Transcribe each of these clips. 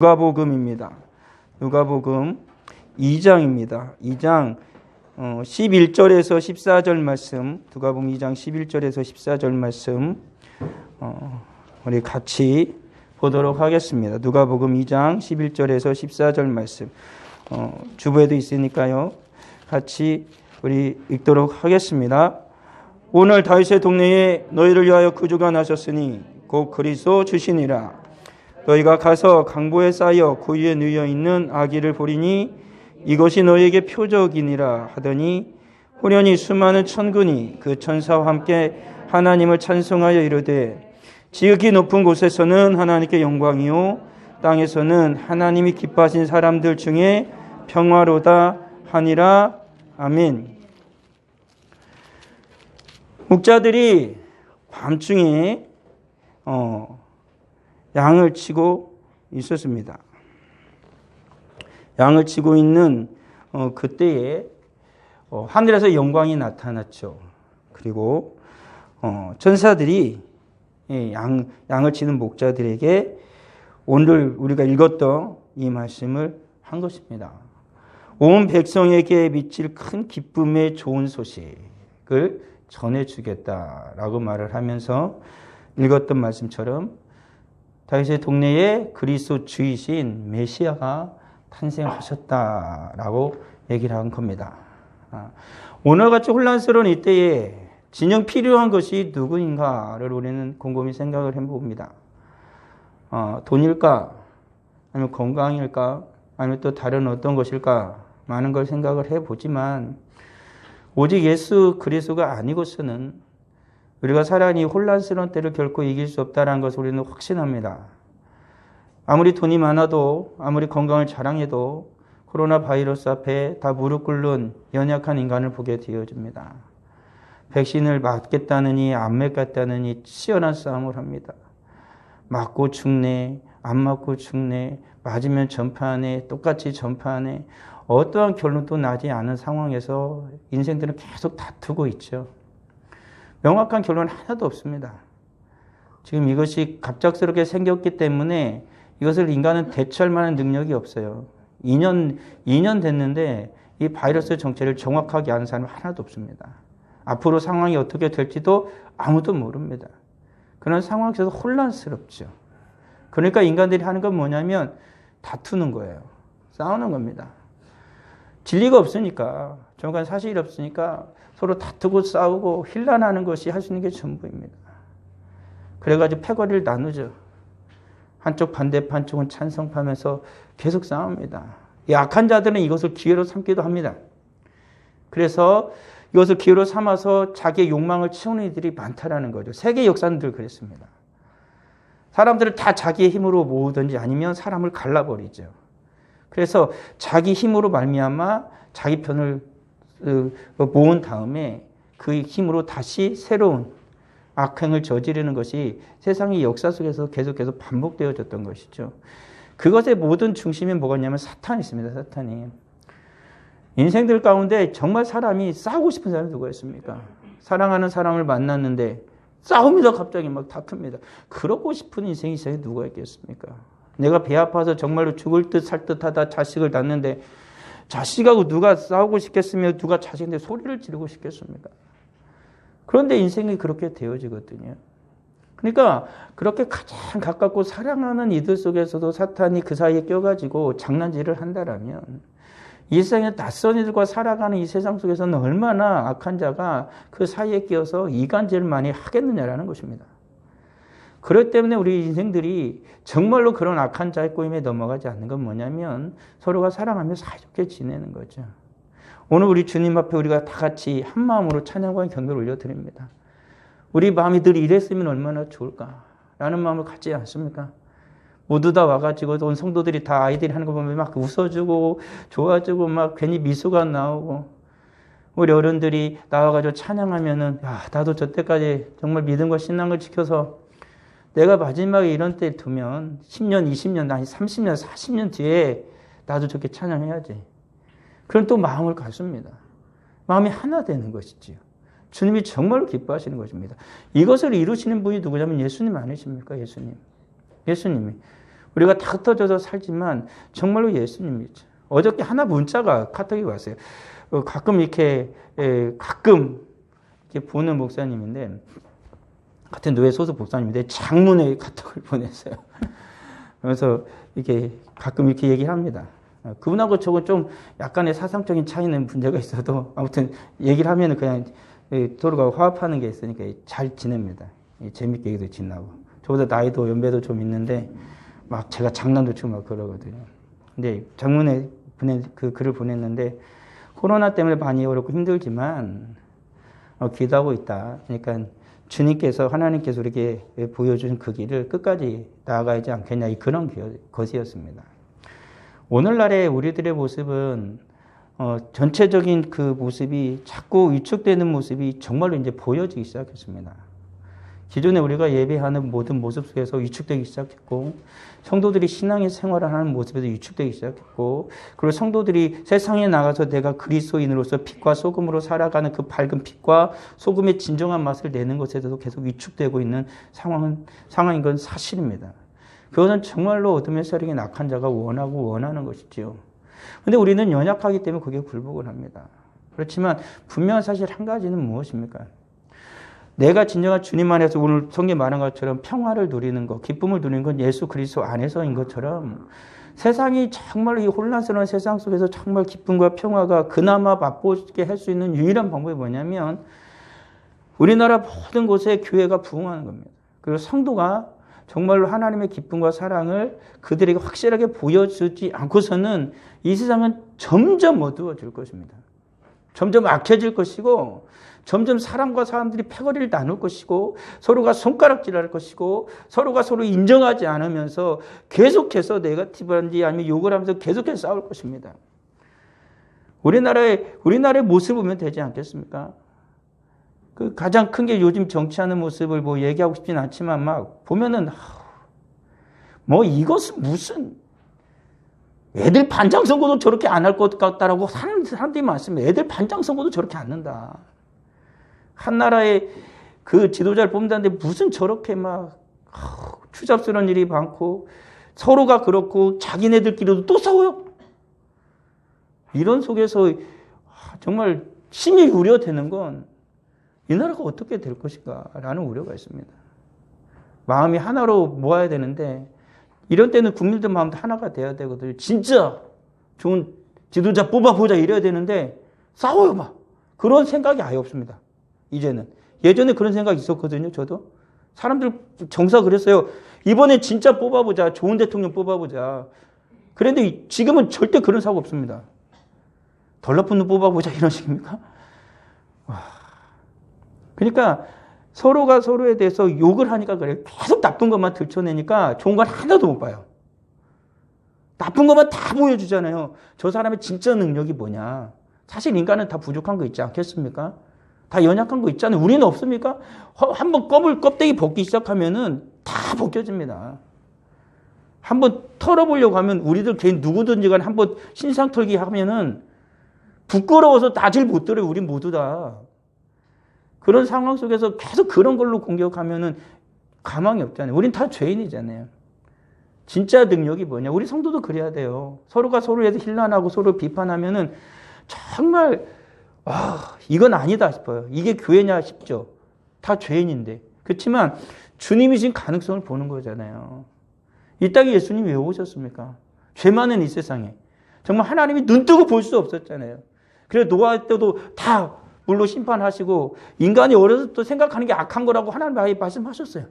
누가복음입니다. 누가복음 2장입니다. 2장 11절에서 14절 말씀, 누가복음 2장 11절에서 14절 말씀 어, 우리 같이 보도록 하겠습니다. 누가복음 2장 11절에서 14절 말씀 어, 주부에도 있으니까요. 같이 우리 읽도록 하겠습니다. 오늘 다윗의 동네에 너희를 위하여 구주가 나셨으니 곧 그리스도 주시니라. 너희가 가서 강보에 쌓여 그 위에 누여 있는 아기를 보리니 이것이 너희에게 표적이니라 하더니 호련히 수많은 천군이 그 천사와 함께 하나님을 찬송하여 이르되 지극히 높은 곳에서는 하나님께 영광이요 땅에서는 하나님이 기뻐하신 사람들 중에 평화로다 하니라 아멘. 목자들이 밤중에 어, 양을 치고 있었습니다. 양을 치고 있는 어, 그때에 어, 하늘에서 영광이 나타났죠. 그리고 어, 천사들이 예, 양, 양을 치는 목자들에게 오늘 우리가 읽었던 이 말씀을 한 것입니다. 온 백성에게 미칠 큰 기쁨의 좋은 소식을 전해주겠다라고 말을 하면서 읽었던 말씀처럼 다윗의 동네에 그리스도 주이신 메시아가 탄생하셨다라고 얘기를 한 겁니다. 아, 오늘같이 혼란스러운 이때에 진영 필요한 것이 누구인가를 우리는 곰곰이 생각을 해봅니다. 어, 돈일까? 아니면 건강일까? 아니면 또 다른 어떤 것일까? 많은 걸 생각을 해보지만 오직 예수 그리스도가 아니고서는 우리가 살아가는 이 혼란스러운 때를 결코 이길 수 없다는 것을 우리는 확신합니다. 아무리 돈이 많아도 아무리 건강을 자랑해도 코로나 바이러스 앞에 다 무릎 꿇는 연약한 인간을 보게 되어집니다. 백신을 맞겠다느니 안 맞겠다느니 치열한 싸움을 합니다. 맞고 죽네, 안 맞고 죽네, 맞으면 전파하네, 똑같이 전파하네, 어떠한 결론도 나지 않은 상황에서 인생들은 계속 다투고 있죠. 명확한 결론 하나도 없습니다. 지금 이것이 갑작스럽게 생겼기 때문에 이것을 인간은 대처할 만한 능력이 없어요. 2년, 2년 됐는데 이 바이러스 정체를 정확하게 아는 사람은 하나도 없습니다. 앞으로 상황이 어떻게 될지도 아무도 모릅니다. 그런 상황 에서 혼란스럽죠. 그러니까 인간들이 하는 건 뭐냐면 다투는 거예요. 싸우는 겁니다. 진리가 없으니까, 정확한 사실이 없으니까 서로 다투고 싸우고 힐난하는 것이 할 수 있는 게 전부입니다. 그래가지고 패거리를 나누죠. 한쪽 반대판 쪽은 찬성하면서 계속 싸웁니다. 약한 자들은 이것을 기회로 삼기도 합니다. 그래서 이것을 기회로 삼아서 자기의 욕망을 채우는 이들이 많다라는 거죠. 세계 역사는 늘 그랬습니다. 사람들을 다 자기의 힘으로 모으든지 아니면 사람을 갈라버리죠. 그래서 자기 힘으로 말미암아 자기 편을 어, 모은 다음에 그 힘으로 다시 새로운 악행을 저지르는 것이 세상의 역사 속에서 계속해서 반복되어졌던 것이죠. 그것의 모든 중심에 뭐가 있냐면 사탄이 있습니다. 사탄이. 인생들 가운데 정말 사람이 싸우고 싶은 사람이 누구였습니까? 사랑하는 사람을 만났는데 싸웁니다. 갑자기 막 다툽니다. 그러고 싶은 인생이 세상에 누가 있겠습니까? 내가 배 아파서 정말로 죽을 듯 살 듯하다 자식을 낳는데 자식하고 누가 싸우고 싶겠으며 누가 자식한테 소리를 지르고 싶겠습니까? 그런데 인생이 그렇게 되어지거든요. 그러니까 그렇게 가장 가깝고 사랑하는 이들 속에서도 사탄이 그 사이에 껴가지고 장난질을 한다라면 이 세상에 낯선 이들과 살아가는 이 세상 속에서는 얼마나 악한 자가 그 사이에 끼어서 이간질을 많이 하겠느냐라는 것입니다. 그렇기 때문에 우리 인생들이 정말로 그런 악한 자의 꼬임에 넘어가지 않는 건 뭐냐면 서로가 사랑하며 사이좋게 지내는 거죠. 오늘 우리 주님 앞에 우리가 다 같이 한 마음으로 찬양과 경배를 올려드립니다. 우리 마음이 늘 이랬으면 얼마나 좋을까라는 마음을 갖지 않습니까? 모두 다 와가지고 온 성도들이 다 아이들이 하는 거 보면 막 웃어주고 좋아주고 막 괜히 미소가 나오고 우리 어른들이 나와가지고 찬양하면은 야 나도 저 때까지 정말 믿음과 신앙을 지켜서 내가 마지막에 이런 때 두면 10년, 20년, 아니 30년, 40년 뒤에 나도 저렇게 찬양해야지. 그럼 또 마음을 갖습니다. 마음이 하나 되는 것이지요. 주님이 정말로 기뻐하시는 것입니다. 이것을 이루시는 분이 누구냐면 예수님 아니십니까? 예수님. 예수님이. 우리가 다 흩어져서 살지만 정말로 예수님이죠. 어저께 하나 문자가 카톡이 왔어요. 어, 가끔 이렇게 에, 가끔 이렇게 보는 목사님인데 같은 노예 소속 목사님인데 장문의 카톡을 보냈어요. 그래서 이렇게 가끔 이렇게 얘기를 합니다. 어, 그분하고 저건 좀 약간의 사상적인 차이는 문제가 있어도 아무튼 얘기를 하면은 그냥 서로가 화합하는 게 있으니까 잘 지냅니다. 재밌게 얘기도 지나고. 저보다 나이도 연배도 좀 있는데 막 제가 장난도 치고 막 그러거든요. 근데 장문에 보내, 그 글을 보냈는데 코로나 때문에 많이 어렵고 힘들지만 어, 기도하고 있다. 그러니까 주님께서 하나님께서 우리에게 보여준 그 길을 끝까지 나아가지 않겠냐 이 그런 것이었습니다. 오늘날의 우리들의 모습은 어, 전체적인 그 모습이 자꾸 위축되는 모습이 정말로 이제 보여지기 시작했습니다. 기존에 우리가 예배하는 모든 모습 속에서 위축되기 시작했고, 성도들이 신앙의 생활을 하는 모습에서 위축되기 시작했고, 그리고 성도들이 세상에 나가서 내가 그리스도인으로서 빛과 소금으로 살아가는 그 밝은 빛과 소금의 진정한 맛을 내는 것에서도 계속 위축되고 있는 상황은, 상황인 건 사실입니다. 그것은 정말로 어둠의 세력의 낙한 자가 원하고 원하는 것이지요. 근데 우리는 연약하기 때문에 그게 굴복을 합니다. 그렇지만 분명한 사실 한 가지는 무엇입니까? 내가 진정한 주님 안에서 오늘 성경 말한 것처럼 평화를 누리는 것, 기쁨을 누리는 건 예수 그리스도 안에서인 것처럼 세상이 정말 이 혼란스러운 세상 속에서 정말 기쁨과 평화가 그나마 맛보게 할 수 있는 유일한 방법이 뭐냐면 우리나라 모든 곳에 교회가 부흥하는 겁니다. 그리고 성도가 정말로 하나님의 기쁨과 사랑을 그들에게 확실하게 보여주지 않고서는 이 세상은 점점 어두워질 것입니다. 점점 악해질 것이고 점점 사람과 사람들이 패거리를 나눌 것이고 서로가 손가락질할 것이고 서로가 서로 인정하지 않으면서 계속해서 네가티브한지 아니면 욕을 하면서 계속해서 싸울 것입니다. 우리나라의 우리나라의 모습을 보면 되지 않겠습니까? 그 가장 큰 게 요즘 정치하는 모습을 뭐 얘기하고 싶진 않지만 막 보면은 뭐 이것은 무슨 애들 반장 선거도 저렇게 안 할 것 같다라고 사는 사람들이 많습니다. 애들 반장 선거도 저렇게 안 는다. 한 나라의 그 지도자를 뽑는다는데 무슨 저렇게 막 추잡스러운 일이 많고 서로가 그렇고 자기네들끼리도 또 싸워요. 이런 속에서 정말 심히 우려되는 건 이 나라가 어떻게 될 것인가라는 우려가 있습니다. 마음이 하나로 모아야 되는데 이런 때는 국민들 마음도 하나가 돼야 되거든요. 진짜 좋은 지도자 뽑아보자 이래야 되는데 싸워요 막. 그런 생각이 아예 없습니다. 이제는. 예전에 그런 생각이 있었거든요, 저도. 사람들 정사 그랬어요. 이번에 진짜 뽑아보자. 좋은 대통령 뽑아보자. 그런데 지금은 절대 그런 사고 없습니다. 덜 나쁜 놈 뽑아보자. 이런 식입니까? 와. 그러니까 서로가 서로에 대해서 욕을 하니까 그래요. 계속 나쁜 것만 들춰내니까 좋은 건 하나도 못 봐요. 나쁜 것만 다 보여주잖아요. 저 사람의 진짜 능력이 뭐냐. 사실 인간은 다 부족한 거 있지 않겠습니까? 다 연약한 거 있잖아요. 우리는 없습니까? 한번 껍을 껍데기 벗기 시작하면은 다 벗겨집니다. 한번 털어보려고 하면 우리들 개인 누구든지 간에 한번 신상 털기 하면은 부끄러워서 다질 못 들어요. 우리 모두 다. 그런 상황 속에서 계속 그런 걸로 공격하면은 가망이 없잖아요. 우린 다 죄인이잖아요. 진짜 능력이 뭐냐? 우리 성도도 그래야 돼요. 서로가 서로에서 힐난하고 서로 비판하면은 정말 아, 이건 아니다 싶어요. 이게 교회냐 싶죠. 다 죄인인데. 그렇지만 주님이 신 가능성을 보는 거잖아요. 이 땅에 예수님이 왜 오셨습니까? 죄 많은 이 세상에. 정말 하나님이 눈 뜨고 볼 수 없었잖아요. 그래 노아 때도 다 물로 심판하시고 인간이 어려서부터 생각하는 게 악한 거라고 하나님 아예 말씀하셨어요.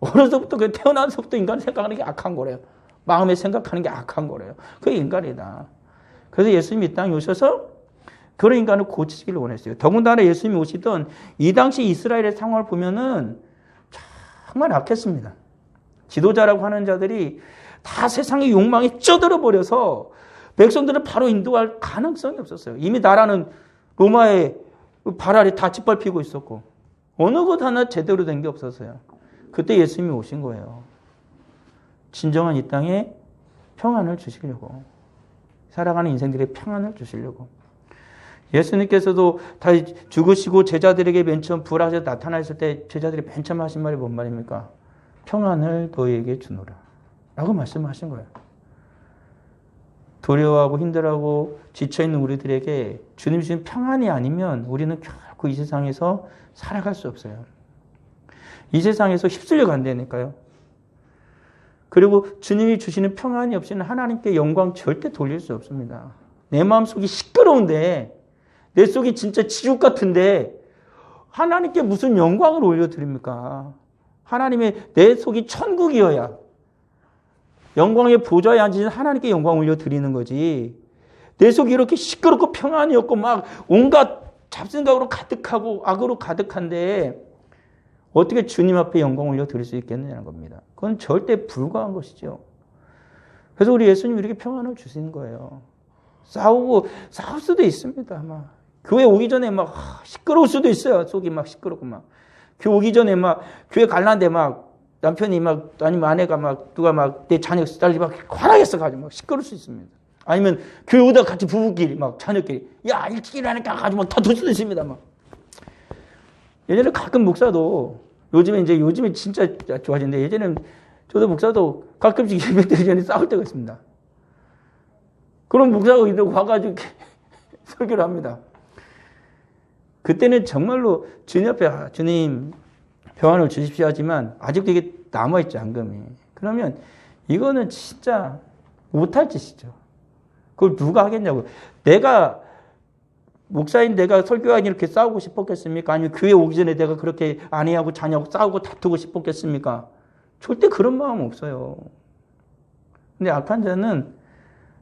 어려서부터 그 태어나서부터 인간이 생각하는 게 악한 거래요. 마음에 생각하는 게 악한 거래요. 그게 인간이다. 그래서 예수님이 이 땅에 오셔서 그런 인간을 고치기를 원했어요. 더군다나 예수님이 오시던 이 당시 이스라엘의 상황을 보면은 정말 악했습니다. 지도자라고 하는 자들이 다 세상의 욕망에 쪄들어 버려서 백성들을 바로 인도할 가능성이 없었어요. 이미 나라는 로마의 발 아래 다 짓밟히고 있었고 어느 것 하나 제대로 된 게 없었어요. 그때 예수님이 오신 거예요. 진정한 이 땅에 평안을 주시려고 살아가는 인생들의 평안을 주시려고 예수님께서도 다 죽으시고 제자들에게 맨 처음 부활하셔 나타나셨을 때 제자들이 맨 처음 하신 말이 뭔 말입니까? 평안을 너희에게 주노라. 라고 말씀하신 거예요. 두려워하고 힘들어하고 지쳐있는 우리들에게 주님 주신 평안이 아니면 우리는 결코 이 세상에서 살아갈 수 없어요. 이 세상에서 휩쓸려 간다니까요. 그리고 주님이 주시는 평안이 없이는 하나님께 영광 절대 돌릴 수 없습니다. 내 마음속이 시끄러운데 내 속이 진짜 지옥 같은데 하나님께 무슨 영광을 올려드립니까? 하나님의 내 속이 천국이어야 영광의 보좌에 앉으신 하나님께 영광 올려드리는 거지. 내 속이 이렇게 시끄럽고 평안이 없고 막 온갖 잡생각으로 가득하고 악으로 가득한데 어떻게 주님 앞에 영광 올려드릴 수 있겠느냐는 겁니다. 그건 절대 불가한 것이죠. 그래서 우리 예수님 이렇게 평안을 주시는 거예요. 싸우고 싸울 수도 있습니다. 막 교회 오기 전에 막 시끄러울 수도 있어요. 속이 막 시끄럽고 막 교회 오기 전에 막 교회 갈란데 막 남편이 막 아니면 아내가 막 누가 막 내 자녀 딸이 막 화나겠어 가지고 막 시끄러울 수 있습니다. 아니면 교회 오다 같이 부부끼리 막 자녀끼리 야 일찍 일하니까 가지고 막 다툴 수도 있습니다. 막 예전에 가끔 목사도 요즘에 이제 요즘에 진짜 좋아졌는데 예전에는 저도 목사도 가끔씩 예배 드리 전에 싸울 때가 있습니다. 그럼 목사가 와가지고 설교를 합니다. 그때는 정말로 주님 앞에 아, 주님 평안을 주십시오 하지만 아직도 이게 남아있죠, 앙금이. 그러면 이거는 진짜 못할 짓이죠. 그걸 누가 하겠냐고. 내가 목사인 내가 설교하니 이렇게 싸우고 싶었겠습니까? 아니면 교회 오기 전에 내가 그렇게 아내하고 자녀하고 싸우고 다투고 싶었겠습니까? 절대 그런 마음 없어요. 근데 악한 자는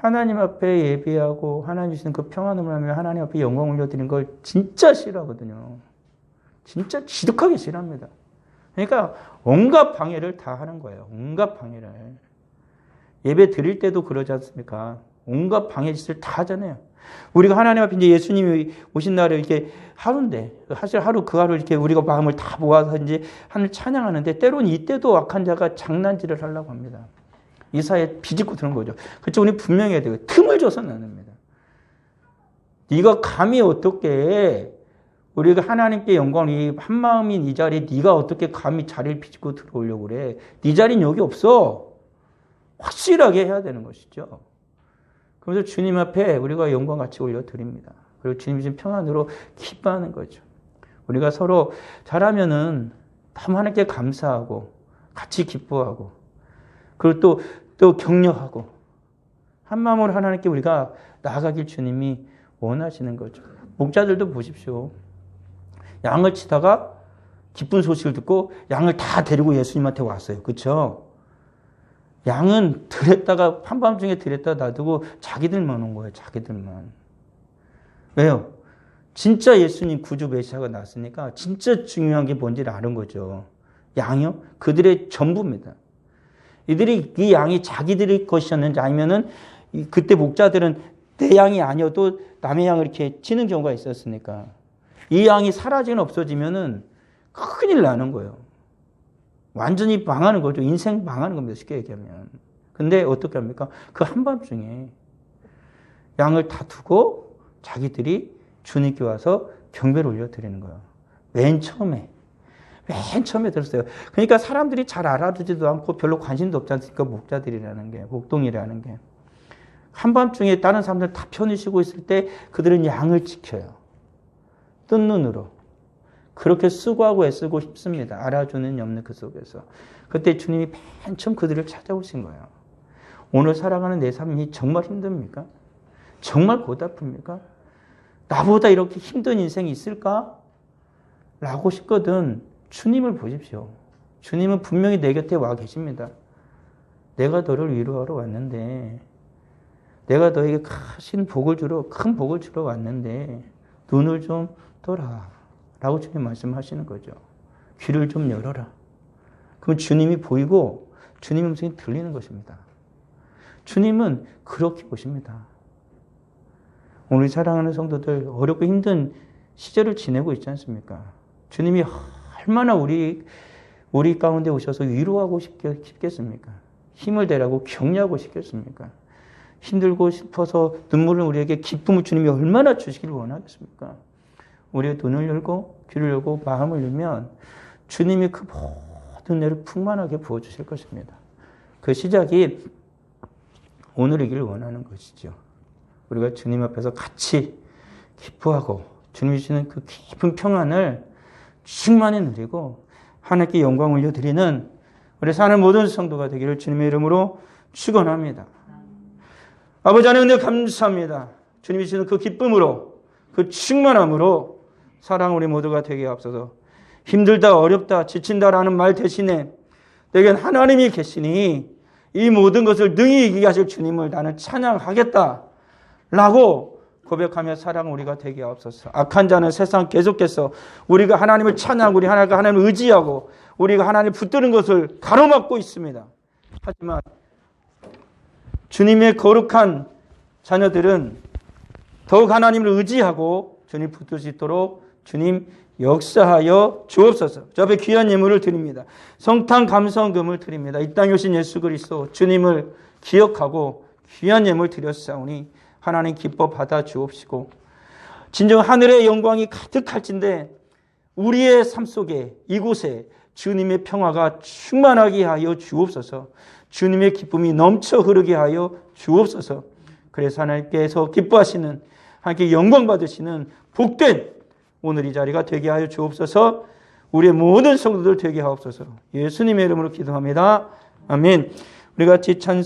하나님 앞에 예비하고 하나님 주시는 그 평안을 하며 하나님 앞에 영광 올려드리는 걸 진짜 싫어하거든요. 진짜 지독하게 싫어합니다. 그러니까 온갖 방해를 다 하는 거예요. 온갖 방해를. 예배 드릴 때도 그러지 않습니까? 온갖 방해 짓을 다 하잖아요. 우리가 하나님 앞에 이제 예수님이 오신 날에 이렇게 하루인데, 사실 하루 그 하루 이렇게 우리가 마음을 다 모아서 이제 하늘 찬양하는데, 때론 이때도 악한 자가 장난질을 하려고 합니다. 이사에 비집고 드는 거죠. 그렇죠. 우리 분명히 해야 돼요. 틈을 줘서는 안 됩니다. 네가 감히 어떻게 우리가 하나님께 영광이 한 마음인 이 자리에 네가 어떻게 감히 자리를 비집고 들어오려고 그래. 네 자리는 여기 없어. 확실하게 해야 되는 것이죠. 그래서 주님 앞에 우리가 영광 같이 올려드립니다. 그리고 주님 주 평안으로 기뻐하는 거죠. 우리가 서로 잘하면은 참 하나님께 감사하고 같이 기뻐하고 그리고 또, 또 격려하고 한 마음으로 하나님께 우리가 나아가길 주님이 원하시는 거죠. 목자들도 보십시오. 양을 치다가 기쁜 소식을 듣고 양을 다 데리고 예수님한테 왔어요. 그렇죠? 양은 들였다가 한밤중에 들였다 놔두고 자기들만 온 거예요. 자기들만. 왜요? 진짜 예수님 구주 메시아가 났으니까 진짜 중요한 게 뭔지를 아는 거죠. 양이요? 그들의 전부입니다. 이들이 이 양이 자기들의 것이었는지 아니면은 그때 목자들은 내 양이 아니어도 남의 양을 이렇게 치는 경우가 있었으니까 이 양이 사라지거나 없어지면은 큰일 나는 거예요. 완전히 망하는 거죠. 인생 망하는 겁니다. 쉽게 얘기하면. 근데 어떻게 합니까? 그 한밤중에 양을 다 두고 자기들이 주님께 와서 경배를 올려드리는 거예요. 맨 처음에. 맨 처음에 들었어요. 그러니까 사람들이 잘 알아두지도 않고 별로 관심도 없지 않습니까? 목자들이라는 게, 목동이라는 게. 한밤중에 다른 사람들 다 편히 쉬고 있을 때 그들은 양을 지켜요. 뜬 눈으로. 그렇게 수고하고 애쓰고 싶습니다. 알아주는 없는 그 속에서. 그때 주님이 맨 처음 그들을 찾아오신 거예요. 오늘 살아가는 내 삶이 정말 힘듭니까? 정말 고달픕니까? 나보다 이렇게 힘든 인생이 있을까? 라고 싶거든. 주님을 보십시오. 주님은 분명히 내 곁에 와 계십니다. 내가 너를 위로하러 왔는데, 내가 너에게 큰 복을 주러, 큰 복을 주러 왔는데, 눈을 좀 떠라. 라고 주님 말씀하시는 거죠. 귀를 좀 열어라. 그럼 주님이 보이고, 주님 음성이 들리는 것입니다. 주님은 그렇게 보십니다. 오늘 사랑하는 성도들, 어렵고 힘든 시절을 지내고 있지 않습니까? 주님이 얼마나 우리, 우리 가운데 오셔서 위로하고 싶겠습니까? 힘을 대라고 격려하고 싶겠습니까? 힘들고 싶어서 눈물을 우리에게 기쁨을 주님이 얼마나 주시기를 원하겠습니까? 우리의 눈을 열고 귀를 열고 마음을 열면 주님이 그 모든 애를 풍만하게 부어주실 것입니다. 그 시작이 오늘이길 원하는 것이죠. 우리가 주님 앞에서 같이 기뻐하고 주님이 주시는 그 깊은 평안을 충만히 누리고 하나님께 영광 올려드리는 우리 사는 모든 성도가 되기를 주님의 이름으로 축원합니다. 아버지 하나님 은혜 감사합니다. 주님이 주시는 그 기쁨으로 그 충만함으로 사랑 우리 모두가 되게 앞서서 힘들다 어렵다 지친다라는 말 대신에 내겐 하나님이 계시니 이 모든 것을 능히 이기게 하실 주님을 나는 찬양하겠다 라고 고백하며 사랑 우리가 되게 앞서서 악한 자는 세상 계속해서 우리가 하나님을 찬양하고 우리 하나님과 하나님을 의지하고 우리가 하나님을 붙드는 것을 가로막고 있습니다. 하지만 주님의 거룩한 자녀들은 더욱 하나님을 의지하고 주님 붙들 수 있도록 주님 역사하여 주옵소서. 저 앞에 귀한 예물을 드립니다. 성탄 감성금을 드립니다. 이 땅에 오신 예수 그리스도 주님을 기억하고 귀한 예물 드렸사오니 하나님 기뻐 받아 주옵시고 진정 하늘의 영광이 가득할진데 우리의 삶 속에 이곳에 주님의 평화가 충만하게 하여 주옵소서. 주님의 기쁨이 넘쳐 흐르게 하여 주옵소서. 그래서 하나님께서 기뻐하시는 하나님께 영광 받으시는 복된 오늘 이 자리가 되게 하여 주옵소서. 우리의 모든 성도들 되게 하옵소서. 예수님의 이름으로 기도합니다. 아멘. 우리 같이 찬송